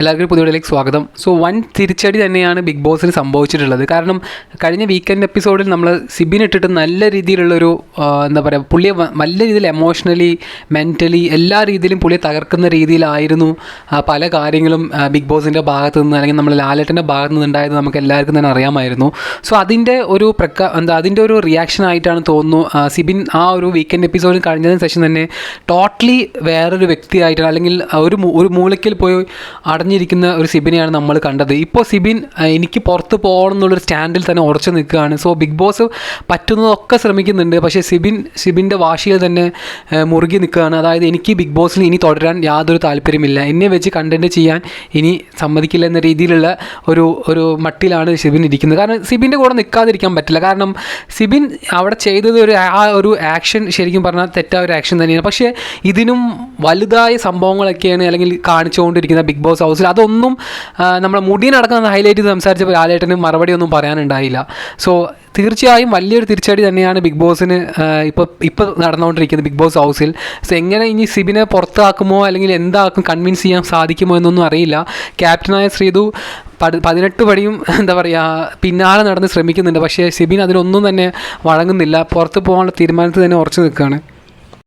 എല്ലാവർക്കും പുതിയ വീഡിയോയിലേക്ക് സ്വാഗതം. സോ വൻ തിരിച്ചടി തന്നെയാണ് ബിഗ് ബോസിന് സംഭവിച്ചിട്ടുള്ളത്. കാരണം കഴിഞ്ഞ വീക്കെൻഡ് എപ്പിസോഡിൽ നമ്മൾ സിബിൻ ഇട്ടിട്ട് നല്ല രീതിയിലുള്ളൊരു എന്താ പറയുക പുള്ളിയെ നല്ല രീതിയിൽ എമോഷണലി മെന്റലി എല്ലാ രീതിയിലും പുള്ളിയെ തകർക്കുന്ന രീതിയിലായിരുന്നു പല കാര്യങ്ങളും ബിഗ് ബോസിന്റെ ഭാഗത്ത് നിന്ന് അല്ലെങ്കിൽ നമ്മൾ ലാലേട്ടന്റെ ഭാഗത്ത് നിന്ന് ഉണ്ടായത് നമുക്ക് എല്ലാവർക്കും തന്നെ അറിയാമായിരുന്നു. സോ അതിന്റെ ഒരു പ്രക്ക എന്താ അതിന്റെ ഒരു റിയാക്ഷൻ ആയിട്ടാണ് തോന്നുന്നു സിബിൻ ആ ഒരു വീക്കെൻഡ് എപ്പിസോഡിൽ കഴിഞ്ഞതിന് ശേഷം തന്നെ ടോട്ടലി വേറൊരു വ്യക്തിയായിട്ടാണ് അല്ലെങ്കിൽ ഒരു ഒരു മൂലയ്ക്കൽ പോയി അടഞ്ഞിരിക്കുന്ന ഒരു സിബിനെയാണ് നമ്മൾ കണ്ടത്. ഇപ്പോൾ സിബിൻ എനിക്ക് പുറത്ത് പോകണം എന്നുള്ളൊരു സ്റ്റാൻഡിൽ തന്നെ ഉറച്ചു നിൽക്കുകയാണ്. സോ ബിഗ് ബോസ് പറ്റുന്നതൊക്കെ ശ്രമിക്കുന്നുണ്ട്. പക്ഷേ സിബിൻ സിബിന്റെ വാശിയിൽ തന്നെ മുറുകി നിൽക്കുകയാണ്. അതായത് എനിക്ക് ബിഗ് ബോസിൽ ഇനി തുടരാൻ യാതൊരു താല്പര്യമില്ല. എന്നെ വെച്ച് കണ്ടന്റ് ചെയ്യാൻ ഇനി സമ്മതിക്കില്ല എന്ന രീതിയിലുള്ള ഒരു ഒരു മട്ടിലാണ് സിബിൻ ഇരിക്കുന്നത്. കാരണം സിബിന്റെ കൂടെ നിൽക്കാതിരിക്കാൻ പറ്റില്ല. കാരണം സിബിൻ അവിടെ ചെയ്തത് ഒരു ആ ഒരു ആക്ഷൻ ശരിക്കും പറഞ്ഞാൽ തെറ്റായ ഒരു ആക്ഷൻ തന്നെയാണ്. പക്ഷേ ഇതിനും വലുതായ സംഭവങ്ങളൊക്കെയാണ് അല്ലെങ്കിൽ കാണിച്ചുകൊണ്ടിരിക്കുന്ന ബിഗ് ബോസ് ഹൗസിൽ അതൊന്നും നമ്മൾ മുടിയിൽ നടക്കുന്ന ഹൈലൈറ്റ് ചെയ്ത് സംസാരിച്ചപ്പോൾ ലാലേട്ടന് മറുപടി ഒന്നും പറയാനുണ്ടായില്ല. സോ തീർച്ചയായും വലിയൊരു തിരിച്ചടി തന്നെയാണ് ബിഗ് ബോസിന് ഇപ്പോൾ ഇപ്പോൾ നടന്നുകൊണ്ടിരിക്കുന്നത് ബിഗ് ബോസ് ഹൗസിൽ സോ എങ്ങനെ ഇനി സിബിനെ പുറത്താക്കുമോ അല്ലെങ്കിൽ എന്താക്കും കൺവിൻസ് ചെയ്യാൻ സാധിക്കുമോ എന്നൊന്നും അറിയില്ല. ക്യാപ്റ്റനായ ശ്രീതു പതിനെട്ട് പടിയും എന്താ പറയുക പിന്നാലെ നടന്ന് ശ്രമിക്കുന്നുണ്ട്. പക്ഷേ സിബിൻ അതിലൊന്നും തന്നെ വഴങ്ങുന്നില്ല. പുറത്ത് പോകാനുള്ള തീരുമാനത്തിൽ തന്നെ ഉറച്ചു നിൽക്കുകയാണ്.